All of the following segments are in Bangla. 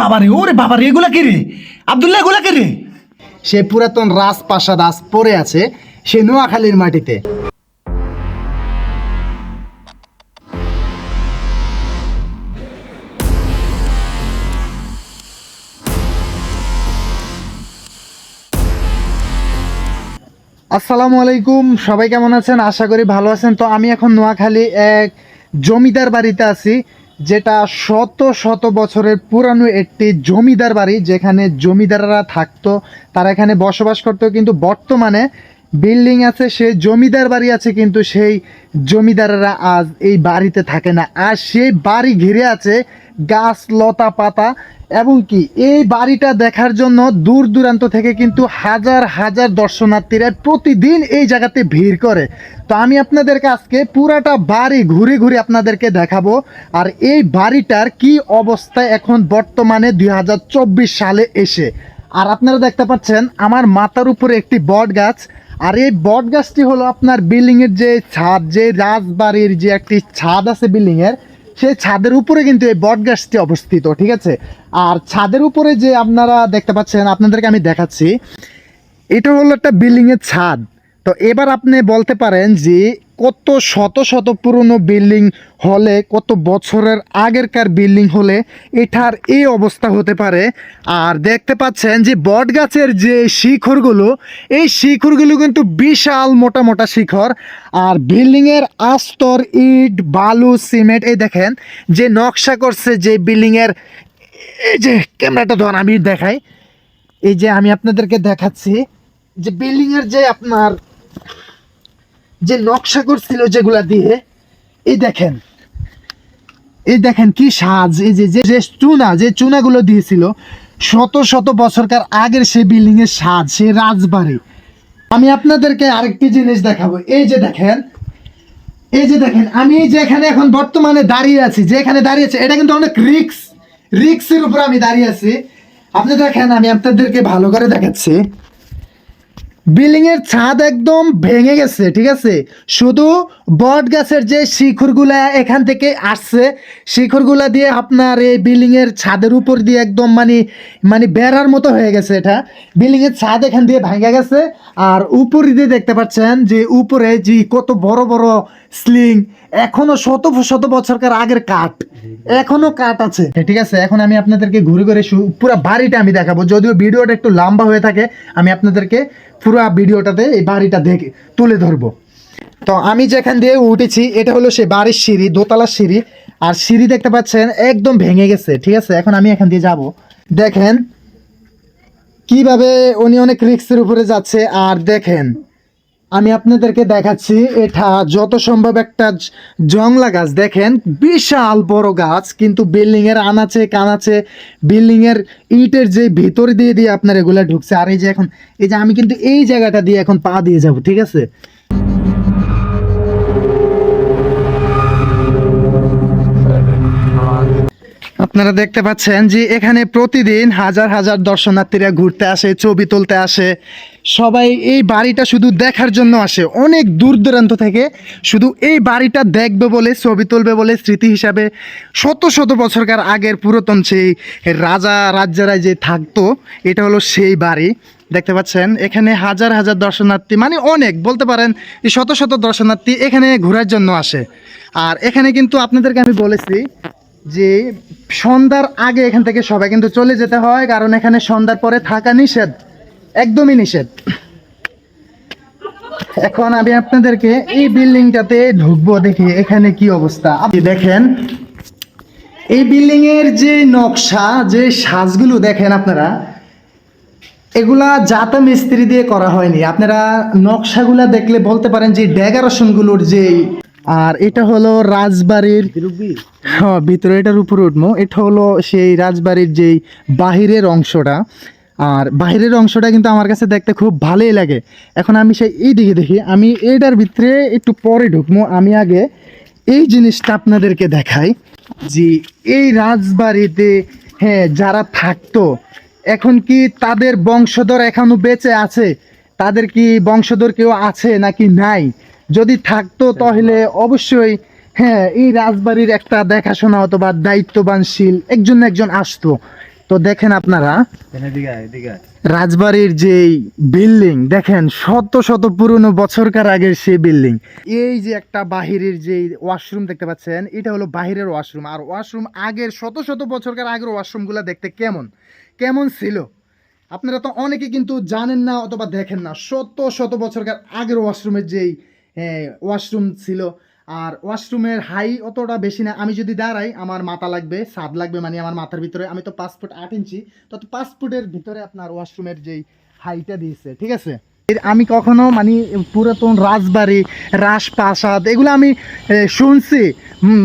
বাবারে? ওরে এগুলা রে আব্দুল্লাহ, এগুলা রে সে পুরাতন রাজপ্রাসাদ আজ পড়ে আছে সে নোয়াখালীর মাটিতে। আসসালামু আলাইকুম, সবাই কেমন আছেন? আশা করি ভালো আছেন। তো আমি এখন নোয়াখালী এক জমিদার বাড়িতে আছি। যেটা শত শত বছরের পুরানো একটি জমিদার বাড়ি, যেখানে জমিদাররা থাকতো, তারা এখানে বসবাস করতো, কিন্তু বর্তমানে বিল্ডিং আছে সে জমিদার বাড়ি আছে, কিন্তু সেই জমিদাররা আজ এই বাড়িতে থাকে না। আর সেই বাড়ি ঘিরে আছে গাছ, লতা পাতা এবং কি, এই বাড়িটা দেখার জন্য দূর দূরান্ত থেকে কিন্তু হাজার হাজার দর্শনার্থীরা প্রতিদিন এই জায়গাতে ভিড় করে। তো আমি আপনাদেরকে আজকে পুরাটা বাড়ি ঘুরে ঘুরে আপনাদেরকে দেখাবো আর এই বাড়িটার কি অবস্থা এখন বর্তমানে দুই হাজার চব্বিশ সালে এসে। আর আপনারা দেখতে পাচ্ছেন, আমার মাথার উপরে একটি বট গাছ। আর এই বট গাছটি হলো আপনার বিল্ডিংয়ের যে ছাদ, যে রাজবাড়ির যে একটি ছাদ আছে বিল্ডিংয়ের সেই ছাদের উপরে কিন্তু এই বট গাছটি অবস্থিত, ঠিক আছে? আর ছাদের উপরে যে আপনারা দেখতে পাচ্ছেন, আপনাদেরকে আমি দেখাচ্ছি, এটা হলো একটা বিল্ডিংয়ের ছাদ। তো এবার আপনি বলতে পারেন যে কত শত শত পুরনো বিল্ডিং হলে, কত বছরের আগেরকার বিল্ডিং হলে এটার এই অবস্থা হতে পারে। আর দেখতে পাচ্ছেন যে বট গাছের যে শিখরগুলো, এই শিখরগুলো কিন্তু বিশাল মোটা মোটা শিখর। আর বিল্ডিংয়ের আস্তর ইট, বালু, সিমেন্ট, এই দেখেন যে নকশা করছে যে বিল্ডিংয়ের, এই যে ক্যামেরাটা ধর আমি দেখাই। এই যে আমি আপনাদেরকে দেখাচ্ছি যে বিল্ডিংয়ের যে আপনার যে নকশা করছিল যেগুলা দিয়ে, এই দেখেন এই দেখেন কি সাজ, এই যে যে চুনা, যে চুনাগুলো দিয়েছিল, শত শত বছরকার আগের সেই এর সাজ, সেই রাজবাড়ি। আমি আপনাদেরকে আরেকটি জিনিস দেখাবো। এই যে দেখেন, এই যে দেখেন, আমি যেখানে এখন বর্তমানে দাঁড়িয়ে আছি, যেখানে দাঁড়িয়ে আছি, এটা কিন্তু অনেক রিক্স, রিক্সের উপর আমি দাঁড়িয়ে আছি। আপনি দেখেন, আমি আপনাদেরকে ভালো করে দেখাচ্ছি। বিল্ডিং এর ছাদ একদম ভেঙে গেছে, ঠিক আছে? শুধু বট গাছের যে শিখরগুলা এখান থেকে আসছে, শিখরগুলা দিয়ে আপনার এই বিল্ডিং এর ছাদের উপর দিয়ে একদম মানে মানে বেড়ার মতো হয়ে গেছে এটা। বিল্ডিং এর ছাদ এখান দিয়ে ভেঙে গেছে, আর উপর দিয়ে দেখতে পাচ্ছেন যে উপরে যে কত বড় বড় স্লিং, এখনও শত শত বছরকার আগের কাঠ, এখনও কাঠ আছে। ঠিক আছে, এখন আমি আপনাদেরকে ঘুরে ঘুরে পুরো বাড়িটা আমি দেখাবো। যদিও ভিডিওটা একটু লম্বা হয়ে থাকে, আমি আপনাদেরকে পুরো ভিডিওটাতে এই বাড়িটা দেখে তুলে ধরবো। তো আমি যেখান দিয়ে উঠেছি, এটা হলো সে বাড়ির সিঁড়ি, দোতলার সিঁড়ি। আর সিঁড়ি দেখতে পাচ্ছেন, একদম ভেঙে গেছে, ঠিক আছে? এখন আমি এখান দিয়ে যাব। দেখেন কীভাবে উনি অনেক রিক্সের উপরে যাচ্ছে, আর দেখেন আমি আপনাদেরকে দেখাচ্ছি, এটা যত সম্ভব একটা জংলা গাছ। দেখেন, বিশাল বড় গাছ, কিন্তু বিল্ডিংয়ের আনাচে কানাচে বিল্ডিং এর ইটের যে ভিতর দিয়ে দিয়ে আপনার এগুলা ঢুকছে। আর এই যে এখন, এই যে আমি কিন্তু এই জায়গাটা দিয়ে এখন পা দিয়ে যাব, ঠিক আছে? আপনারা দেখতে পাচ্ছেন যে এখানে প্রতিদিন হাজার হাজার দর্শনার্থীরা ঘুরতে আসে, ছবি তুলতে আসে। সবাই এই বাড়িটা শুধু দেখার জন্য আসে। অনেক দূর দূরান্ত থেকে শুধু এই বাড়িটা দেখবে বলে, ছবি তুলবে বলে স্মৃতি হিসাবে শত শত বছরকার আগের পুরাতন সেই রাজা রাজ্যারা যে থাকতো, এটা হলো সেই বাড়ি। দেখতে পাচ্ছেন, এখানে হাজার হাজার দর্শনার্থী মানে অনেক, বলতে পারেন শত শত দর্শনার্থী এখানে ঘোরার জন্য আসে। আর এখানে কিন্তু আপনাদেরকে আমি বলেছি যে সন্ধ্যার আগে এখান থেকে সবাই কিন্তু চলে যেতে হয়, কারণ এখানে সন্ধ্যার পরে থাকা নিষেধ, একদমই নিষেধ। এখন আমি আপনাদেরকে এই বিল্ডিংটাতে ঢুকবো, দেখি এখানে কি অবস্থা। আপনি দেখেন, এই বিল্ডিং এর যে নকশা, যে সাজগুলো দেখেন আপনারা, এগুলা জাতা মিস্ত্রি দিয়ে করা হয়নি। আপনারা নকশাগুলা দেখলে বলতে পারেন যে ডেকারেশনগুলোর যে আর এটা হলো রাজবাড়ির হ্যাঁ ভিতরে এটার উপরে উঠবো। এটা হলো সেই রাজবাড়ির যেই বাহিরের অংশটা। আর বাহিরের অংশটা কিন্তু আমার কাছে দেখতে খুব ভালোই লাগে। এখন আমি সেই এই দিকে দেখি, আমি এটার ভিতরে একটু পরে ঢুকবো। আমি আগে এই জিনিসটা আপনাদেরকে দেখাই যে এই রাজবাড়িতে হ্যাঁ যারা থাকতো, এখন কি তাদের বংশধর এখনও বেঁচে আছে? তাদের কি বংশধর কেউ আছে নাকি নাই? যদি থাকতো তাহলে অবশ্যই হ্যাঁ এই রাজবাড়ির একটা দেখাশোনা অথবা দায়িত্ববানশীল একজন একজন আসতো। তো দেখেন আপনারা রাজবাড়ির যে বিল্ডিং দেখেন শত শত পুরনো বছরকার আগের সেই বিল্ডিং। এই যে একটা বাহিরের যে ওয়াশরুম দেখতে পাচ্ছেন এটা হলো বাহিরের ওয়াশরুম। আর ওয়াশরুম আগের শত শত বছরকার আগের ওয়াশরুমগুলো দেখতে কেমন? কেমন ছিল? আপনারা তো অনেকে কিন্তু জানেন না অথবা দেখেন না শত শত বছরকার আগের ওয়াশরুমের যেই ওয়াশরুম ছিল। আর ওয়াশরুমের হাই অতটা বেশি না। আমি যদি দাঁড়াই, আমার মাথা লাগবে সাদ লাগবে মানে আমার মাথার ভিতরে। আমি তো পাঁচ ফুট আট ইঞ্চি। তো পাঁচ ফুটের ভিতরে আপনার ওয়াশরুমের যেই হাইটা দিয়েছে, ঠিক আছে? আমি কখনো মানে পুরাতন রাজবাড়ি, রাজপ্রাসাদ, এগুলো আমি শুনছি।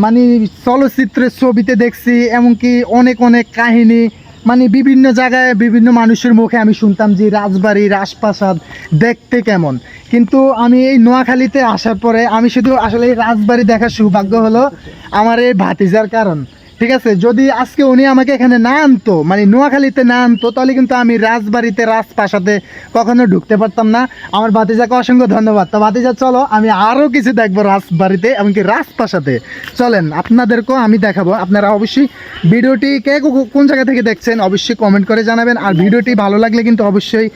মানে চলচ্চিত্রের ছবিতে দেখছি, এমনকি অনেক অনেক কাহিনী মানে বিভিন্ন জায়গায় বিভিন্ন মানুষের মুখে আমি শুনতাম যে রাজবাড়ি, রাজপ্রাসাদ দেখতে কেমন। কিন্তু আমি এই নোয়াখালীতে আসার পরে আমি শুধু আসলে এই রাজবাড়ি দেখার সৌভাগ্য হলো আমার এই ভাতিজার কারণ। ঠিক আছে? যদি আজকে উনি আমাকে এখানে না আনতো মানে নোয়াখালীতে না আনতো, তাহলে কিন্তু আমি রাজবাড়িতে, রাজপ্রাসাদে কখনো ঢুকতে পারতাম না। আমার ভাতিজাকে অসংখ্য ধন্যবাদ। তো ভাতিজা, চলো, আমি আরও কিছু দেখব রাজবাড়িতে এমনকি রাজপ্রাসাদে। চলেন, আপনাদেরকেও আমি দেখাবো। আপনারা অবশ্যই ভিডিওটি কে কোন জায়গা থেকে দেখছেন, অবশ্যই কমেন্ট করে জানাবেন। আর ভিডিওটি ভালো লাগলে কিন্তু অবশ্যই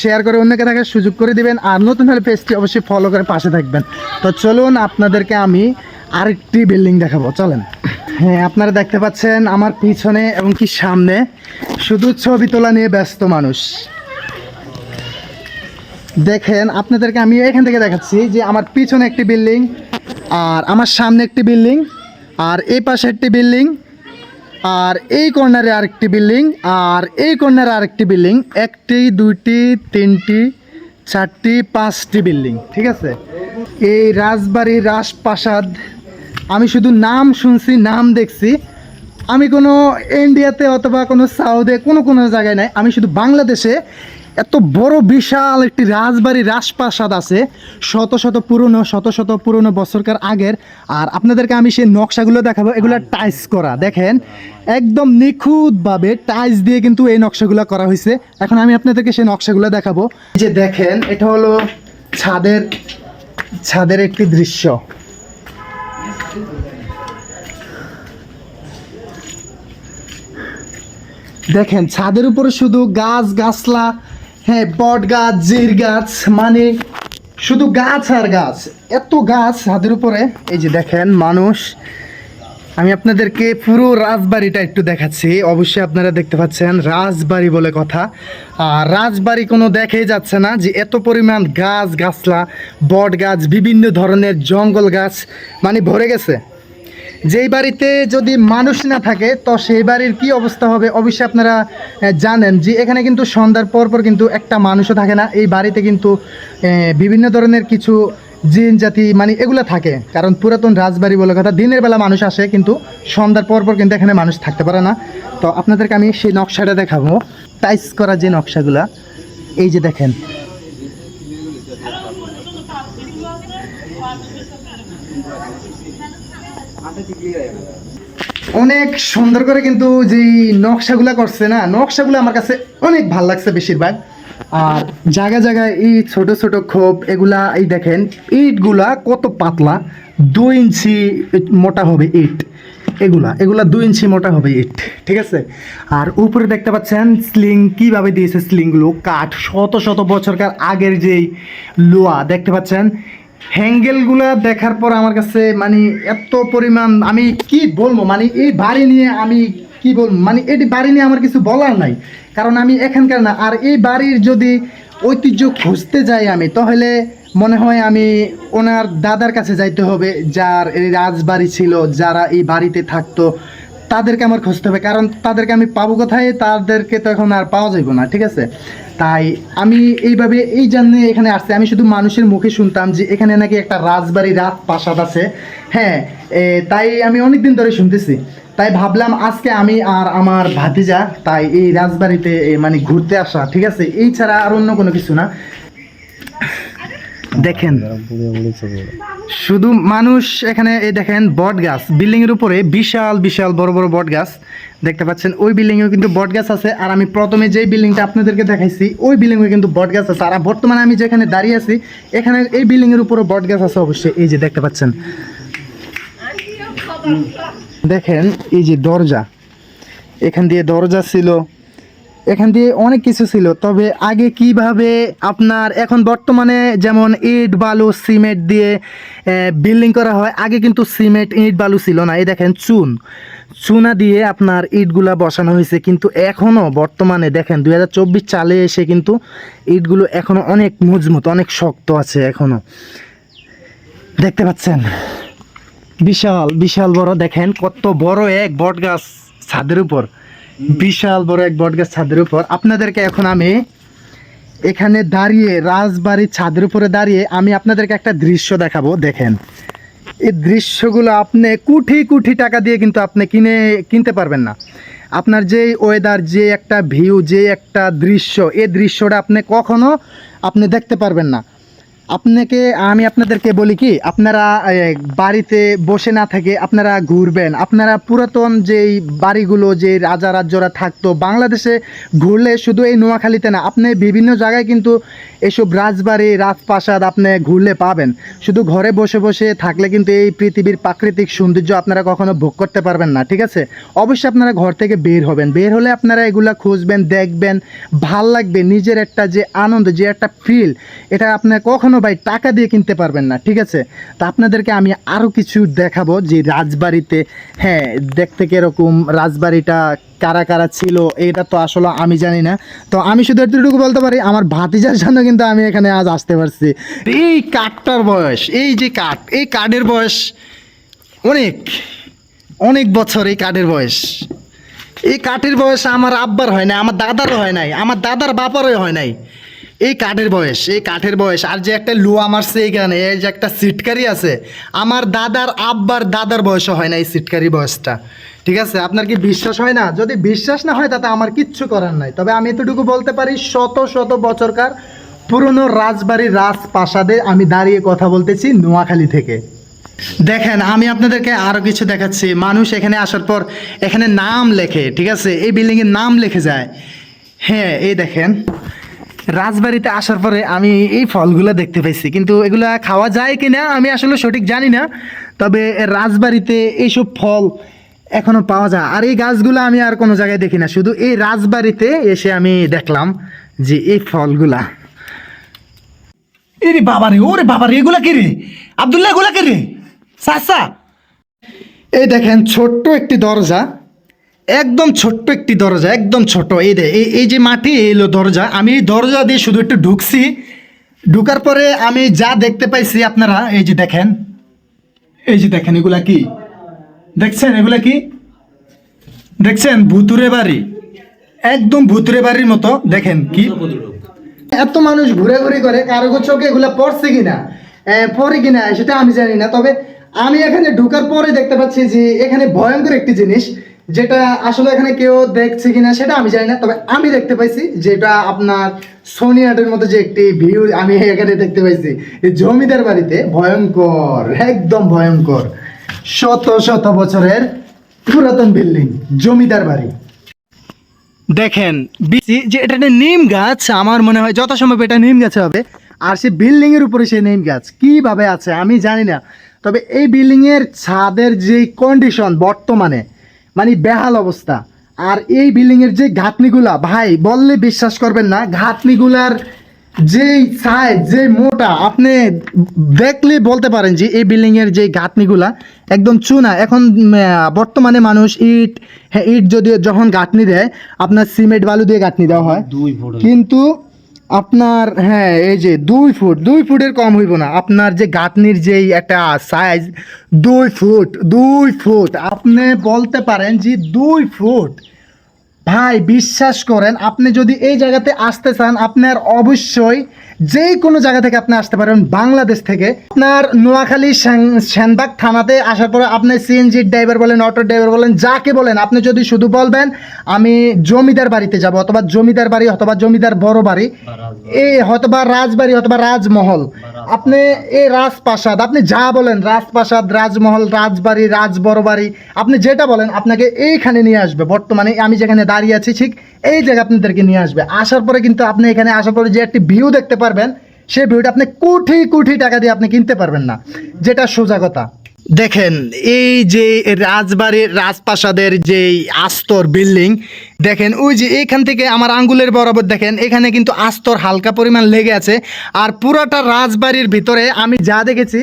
শেয়ার করে অন্যকে দেখার সুযোগ করে দিবেন। আর নতুন হলে পেজটি অবশ্যই ফলো করে পাশে থাকবেন। তো চলুন, আপনাদেরকে আমি আরেকটি বিল্ডিং দেখাবো। চলেন। হ্যাঁ আপনারা দেখতে পাচ্ছেন আমার পিছনে এবং কি সামনে শুধু ছবি তোলা নিয়ে ব্যস্ত মানুষ। দেখেন, আপনাদেরকে আমি এখান থেকে দেখাচ্ছি যে আমার পিছনে একটি বিল্ডিং আর আমার সামনে একটি বিল্ডিং আর এই পাশে একটি বিল্ডিং আর এই কর্নারে আরেকটি বিল্ডিং আর এই কর্নারে আরেকটি বিল্ডিং। একটি, দুইটি, তিনটি, চারটি, পাঁচটি বিল্ডিং, ঠিক আছে? এই রাজবাড়ি রাজপ্রাসাদ আমি শুধু নাম শুনছি, নাম দেখছি। আমি কোনো ইন্ডিয়াতে অথবা কোনো সাউথে কোনো কোনো জায়গায় নাই। আমি শুধু বাংলাদেশে এত বড় বিশাল একটি রাজবাড়ি রাজপ্রাসাদ আছে, শত শত পুরনো, শত শত পুরনো বছরকার আগের। আর আপনাদেরকে আমি সেই নকশাগুলো দেখাবো, এগুলো টাইস করা। দেখেন, একদম নিখুঁতভাবে টাইস দিয়ে কিন্তু এই নকশাগুলো করা হয়েছে। এখন আমি আপনাদেরকে সেই নকশাগুলো দেখাবো। যে দেখেন, এটা হলো ছাদের ছাদের একটি দৃশ্য। দেখেন, ছাদের উপরে শুধু গাছ, গাছলা হ্যাঁ বট গাছ, জির গাছ মানে শুধু গাছ আর গাছ। এত গাছ ছাদের উপরে, এই যে দেখেন, মানুষ আমি আপনাদেরকে পুরো রাজবাড়িটা একটু দেখাচ্ছি। অবশ্যই আপনারা দেখতে পাচ্ছেন রাজবাড়ি বলে কথা। আর রাজবাড়ি কোনো দেখেই যাচ্ছে না যে এত পরিমাণ গাছ, গাছলা, বট গাছ, বিভিন্ন ধরনের জঙ্গল গাছ মানে ভরে গেছে। যেই বাড়িতে যদি মানুষ না থাকে, তো সেই বাড়ির কি অবস্থা হবে অবশ্যই আপনারা জানেন যে এখানে কিন্তু সন্ধ্যার পর পর কিন্তু একটা মানুষও থাকে না। এই বাড়িতে কিন্তু বিভিন্ন ধরনের কিছু জিন জাতি মানে এগুলো থাকে। কারণ পুরাতন রাজবাড়ি বলে কথা, দিনের বেলা মানুষ আসে, কিন্তু সন্ধ্যার পর পর কিন্তু এখানে মানুষ থাকতে পারে না। তো আপনাদেরকে আমি সেই নকশাটা দেখাবো। টাইস করা যে নকশাগুলা, এই যে দেখেন। অনেক সুন্দর করে কিন্তু যেই নকশাগুলা করছে না, নকশাগুলো আমার কাছে অনেক ভালো লাগছে বেশিরভাগ। আর জায়গায় জায়গায় এই ছোট ছোট খোপ, এগুলা এই দেখেন, ইটগুলা কত পাতলা, দুই ইঞ্চি মোটা হবে ইট। এগুলা এগুলা দুই ইঞ্চি মোটা হবে ইট, ঠিক আছে? আর উপরে দেখতে পাচ্ছেন, স্লিং, কীভাবে দিয়েছে স্লিংগুলো? কাঠ, শত শত বছরকার আগের যেই লোয়া, দেখতে পাচ্ছেন? হ্যাঙ্গেলগুলা দেখার পর আমার কাছে মানে এত পরিমাণ, আমি কি বলব? মানে এই বাড়ি নিয়ে আমি কি বলব মানে এটি বাড়ি নিয়ে আমার কিছু বলার নাই। কারণ আমি এখানকার না। আর এই বাড়ির যদি ঐতিহ্য খুঁজতে যাই আমি, তাহলে মনে হয় আমি ওনার দাদার কাছে যাইতে হবে, যার এই রাজবাড়ি ছিল, যারা এই বাড়িতে থাকতো, তাদেরকে আমার খুঁজতে হবে। কারণ তাদেরকে আমি পাবো কোথায়, তাদেরকে তো এখন আর পাওয়া যাবে না, ঠিক আছে? তাই আমি এইভাবে এই জন্য এখানে আসছি। আমি শুধু মানুষের মুখে শুনতাম যে এখানে নাকি একটা রাজবাড়ি রাত প্রাসাদ আছে। হ্যাঁ তাই আমি অনেক দিন ধরে শুনতেছি। তাই ভাবলাম আজকে আমি আর আমার ভাতিজা, তাই এই রাজবাড়িতে মানে ঘুরতে আসা, ঠিক আছে? এই ছাড়া আর অন্য কোনো কিছু না। দেখেন, শুধু মানুষ এখানে এই দেখেন, বট গাছ। বিল্ডিং এর উপরে বিশাল বিশাল বড় বড় বট গাছ। দেখতে পাচ্ছেন, ওই বিল্ডিং এও কিন্তু বট গাছ আছে। আর আমি প্রথমে যেই বিল্ডিংটা আপনাদেরকে দেখাইছি, ওই বিল্ডিং এ কিন্তু বট গাছ আছে। আর বর্তমানে আমি যেখানে দাঁড়িয়ে আছি, এখানে এই বিল্ডিং এর উপরে বট গাছ আছে অবশ্যই। এই যে দেখতে পাচ্ছেন। দেখেন, এই যে দরজা। এখান দিয়ে দরজা ছিল। এখান দিয়ে অনেক কিছু ছিল। তবে আগে কীভাবে আপনার এখন বর্তমানে যেমন ইট, বালু, সিমেন্ট দিয়ে বিল্ডিং করা হয়, আগে কিন্তু সিমেন্ট, ইট, বালু ছিল না। এই দেখেন, চুন। চুনা দিয়ে আপনার ইটগুলা বসানো হয়েছে। কিন্তু এখনও বর্তমানে দেখেন, দুই চালে এসে কিন্তু ইটগুলো এখনও অনেক মজবুত, অনেক শক্ত আছে এখনও দেখতে পাচ্ছেন? বিশাল বিশাল বড় দেখেন কত বড় এক বট গাছ ছাদের উপর। বিশাল বড় এক বট গাছ ছাদের উপর। আপনাদেরকে এখন আমি এখানে দাঁড়িয়ে রাজবাড়ির ছাদের উপরে দাঁড়িয়ে আমি আপনাদেরকে একটা দৃশ্য দেখাবো দেখেন। এই দৃশ্যগুলো আপনি কোটি কোটি টাকা দিয়ে কিন্তু আপনি কিনে কিনতে পারবেন না। আপনার যে ওয়েদার যে একটা ভিউ যে একটা দৃশ্য এই দৃশ্যটা আপনি কখনো আপনি দেখতে পারবেন না। আপনাকে, আমি আপনাদেরকে বলি কি, আপনারা বাড়িতে বসে না থেকে আপনারা ঘুরবেন। আপনারা পুরাতন যেই বাড়িগুলো যে রাজা রাজ্যরা থাকতো, বাংলাদেশে ঘুরলে শুধু এই নোয়াখালীতে না, আপনি বিভিন্ন জায়গায় কিন্তু এসব রাজবাড়ি, রাজপ্রাসাদ আপনি ঘুরলে পাবেন। শুধু ঘরে বসে বসে থাকলে কিন্তু এই পৃথিবীর প্রাকৃতিক সৌন্দর্য আপনারা কখনো ভোগ করতে পারবেন না, ঠিক আছে? অবশ্যই আপনারা ঘর থেকে বের হবেন। বের হলে আপনারা এগুলা খুঁজবেন, দেখবেন, ভালো লাগবে, নিজের একটা যে আনন্দ, যে একটা ফিল এটা আপনার কখনো ভাই টাকা দিয়ে কিনতে পারবেন না, ঠিক আছে? তা আপনাদেরকে আমি আরও কিছু দেখাবো যে রাজবাড়িতে হ্যাঁ দেখতে কীরকম রাজবাড়িটা কারা কারা ছিল, এটা তো আসলে আমি জানি না। তো আমি শুধু এতটুকু বলতে পারি, আমার ভাতিজার জন্য কিন্তু আমি এখানে আজ আসতে পারছি। এই কাঠটার বয়স, এই যে কাঠ, এই কাঠের বয়স অনেক অনেক বছর এই কাঠের বয়স। এই কাঠের বয়স আমার আব্বার হয় নাই, আমার দাদারও হয় নাই, আমার দাদার বাপারও হয় নাই। এই কাঠের বয়স, এই কাঠের বয়স। আর যে একটা লুয়া মারছে এইখানে, এই যে একটা সিটকারি আছে, আমার দাদার আব্বার দাদার বয়সও হয় না এই সিটকারি বয়সটা। ঠিক আছে? আপনার কি বিশ্বাস হয় না? যদি বিশ্বাস না হয়, তাতে আমার কিচ্ছু করার নাই। তবে আমি এতটুকু বলতে পারি, শত শত বছরকার পুরনো রাজবাড়ির রাজপ্রাসাদে আমি দাঁড়িয়ে কথা বলতেছি নোয়াখালী থেকে। দেখেন, আমি আপনাদেরকে আরও কিছু দেখাচ্ছি। মানুষ এখানে আসার পর এখানে নাম লেখে, ঠিক আছে? এই বিল্ডিংয়ের নাম লেখে যায়। হ্যাঁ এই দেখেন। রাজবাড়িতে আসার পরে আমি এই ফলগুলো দেখতে পাইছি। কিন্তু এগুলা খাওয়া যায় কি না আমি আসলে সঠিক জানি না। তবে রাজবাড়িতে এইসব ফল এখনও পাওয়া যায়। আর এই গাছগুলো আমি আর কোনো জায়গায় দেখি না। শুধু এই রাজবাড়িতে এসে আমি দেখলাম যে এই ফলগুলা। এরে বাবারে ওরে বাবারে এগুলা কি রে? আবদুল্লাহ এগুলা কি রে? চাচা এই দেখেন ছোট্ট একটি দরজা। একদম ছোট্ট একটি দরজা, একদম ছোট। এই দে, এই যে মাটি এলো দরজা। আমি এই দরজা দিয়ে শুধু একটু ঢুকছি। ঢুকার পরে আমি যা দেখতে পাইছি আপনারা, এই যে দেখেন, এই যে দেখেন, এগুলা কি? দেখছেন, এগুলা কি? দেখছেন, ভুতুরে বাড়ি। একদম ভুতুরে বাড়ির মতো, দেখেন কি? এত মানুষ ঘুরে ঘুরে করে কারও চোখে এগুলা পড়ছে কিনা? পড়ে কিনা? সেটা আমি জানি না। তবে আমি এখানে ঢুকার পরে দেখতে পাচ্ছি যে, এখানে ভয়ঙ্কর একটি জিনিস। যেটা আসলে এখানে কেউ দেখছে কিনা সেটা আমি জানি না, তবে আমি দেখতে পাইছি যেটা আপনার সোনিয়াটের মতো যে একটি ভিউ আমি এখানে দেখতে পাইছি জমিদার বাড়িতে ভয়ঙ্কর, একদম ভয়ঙ্কর, শত শত বছরের পুরাতন বিল্ডিং, জমিদার বাড়ি। দেখেন যে এটা একটা নিম গাছ, আমার মনে হয় যত সম্ভব এটা নিম গাছ হবে, আর সে বিল্ডিং এর উপরে সেই নিম গাছ, কীভাবে আছে আমি জানি না, তবে এই বিল্ডিং এর ছাদের যে কন্ডিশন বর্তমানে মানে বেহাল অবস্থা। আর এই বিল্ডিংয়ের যে ঘাটনিগুলা ভাই বললে বিশ্বাস করবেন না ঘাটনিগুলার যে সাইজ যে মোটা আপনি দেখলে বলতে পারেন যে এই বিল্ডিংয়ের এর যে গাঁথনিগুলা একদম চুনা। এখন বর্তমানে মানুষ ইট হ্যাঁ ইট যদি যখন গাঁথনি দেয় আপনার সিমেন্ট বালু দিয়ে গাঁথনি দেওয়া হয়। কিন্তু আপনার হ্যাঁ এই যে দুই ফুট, দুই ফুটের কম হইব না। আপনার যে গাঁথনির যেই একটা সাইজ দুই ফুট দুই ফুট। আপনি বলতে পারেন যে দুই ফুট। ভাই, বিশ্বাস করেন, আপনি যদি এই জায়গাতে আসতে চান, আপনার অবশ্যই যে কোনো জায়গা থেকে আপনি আসতে পারেন বাংলাদেশ থেকে। আপনার নোয়াখালী সেন- সেনবাগ থানাতে আসার পরে আপনি সিএনজির ড্রাইভার বলেন অটো ড্রাইভার বলেন, যাকে বলেন, আপনি যদি শুধু বলবেন, আমি জমিদার বাড়িতে যাব অথবা জমিদার বাড়ি অথবা জমিদার বড় বাড়ি এই হয়তোবা রাজবাড়ি অথবা রাজমহল। আপনি এই রাজপ্রাসাদ, আপনি যা বলেন, রাজপ্রাসাদ, রাজমহল, রাজবাড়ি, রাজ বড় বাড়ি, আপনি যেটা বলেন, আপনাকে এইখানে নিয়ে আসবে। বর্তমানে আমি যেখানে দাঁড়িয়ে আছি, ঠিক এই জায়গা আপনাদেরকে নিয়ে আসবে। আসার পরে কিন্তু আপনি এখানে আসার পরে যে একটি ভিউ দেখতে পারবেন, সেই ভিউটা আপনি কোটি কোটি টাকা দিয়ে আপনি কিনতে পারবেন না। যেটা সোজা কথা। দেখেন, এই যে রাজবাড়ির রাজপ্রাসাদের যে আস্তর বিল্ডিং, দেখেন, ওই যে এখান থেকে আমার আঙ্গুলের বরাবর দেখেন, এখানে কিন্তু আস্তর হালকা পরিমাণ লেগে আছে। আর পুরোটা রাজবাড়ির ভিতরে আমি যা দেখেছি,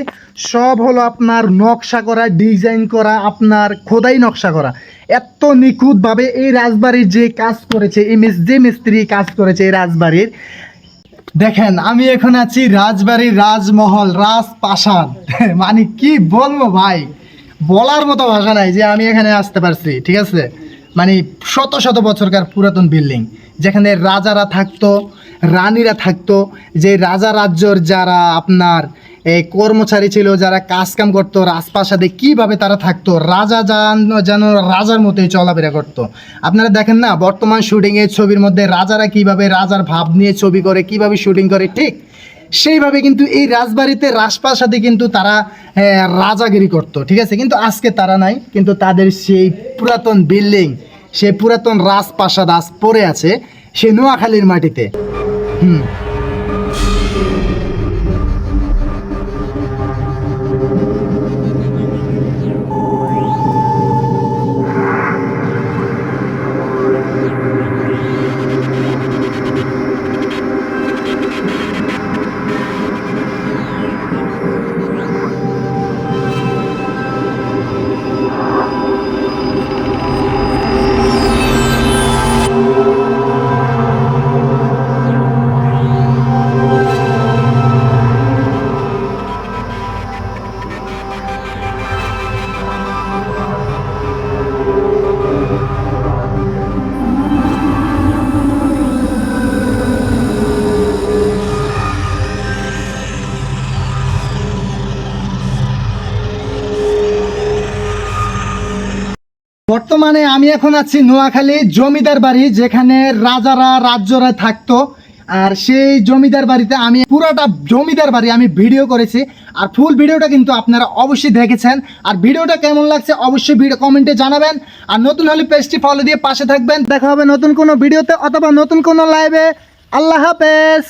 সব হলো আপনার নকশা করা, ডিজাইন করা, আপনার খোদাই নকশা করা। এত নিখুঁতভাবে এই রাজবাড়ির যে কাজ করেছে, এই যে মিস্ত্রি কাজ করেছে এই রাজবাড়ির দেখেন, আমি এখন আছি রাজবাড়ির রাজমহল, রাজপ্রাসাদ। মানে কি বলব ভাই? বলার মতো ভাষা নাই যে আমি এখানে আসতে পারছি, ঠিক আছে? মানে শত শত বছরকার পুরাতন বিল্ডিং, যেখানে রাজারা থাকতো, রানীরা থাকতো, যে রাজা রাজ্যর যারা আপনার এই কর্মচারী ছিল যারা কাজ কাম করতো, রাজপ্রাসাদে কীভাবে তারা থাকতো, রাজা যান যেন রাজার মতোই চলাফেরা করতো। আপনারা দেখেন না, বর্তমান শুটিংয়ে ছবির মধ্যে রাজারা কীভাবে রাজার ভাব নিয়ে ছবি করে, কীভাবে শুটিং করে, ঠিক সেইভাবে কিন্তু এই রাজবাড়িতে, রাজপ্রাসাদে কিন্তু তারা রাজাগিরি করতো, ঠিক আছে? কিন্তু আজকে তারা নাই, কিন্তু তাদের সেই পুরাতন বিল্ডিং সেই পুরাতন রাজপ্রাসাদ আজ পড়ে আছে, সেই নোয়াখালীর মাটিতে। হুম। বর্তমানে আমি এখন আছি নোয়াখালী জমিদার বাড়ি, যেখানে রাজারা রাজ্যরা থাকতো। আর সেই জমিদার বাড়িতে আমি পুরোটা জমিদার বাড়ি আমি ভিডিও করেছি। আর ফুল ভিডিওটা কিন্তু আপনারা অবশ্যই দেখেছেন। আর ভিডিওটা কেমন লাগছে অবশ্যই ভিডিও কমেন্টে জানাবেন। আর নতুন হলে পেজটি ফলো দিয়ে পাশে থাকবেন। দেখা হবে নতুন কোনো ভিডিওতে অথবা নতুন কোনো লাইভে আল্লাহ হাফেজ!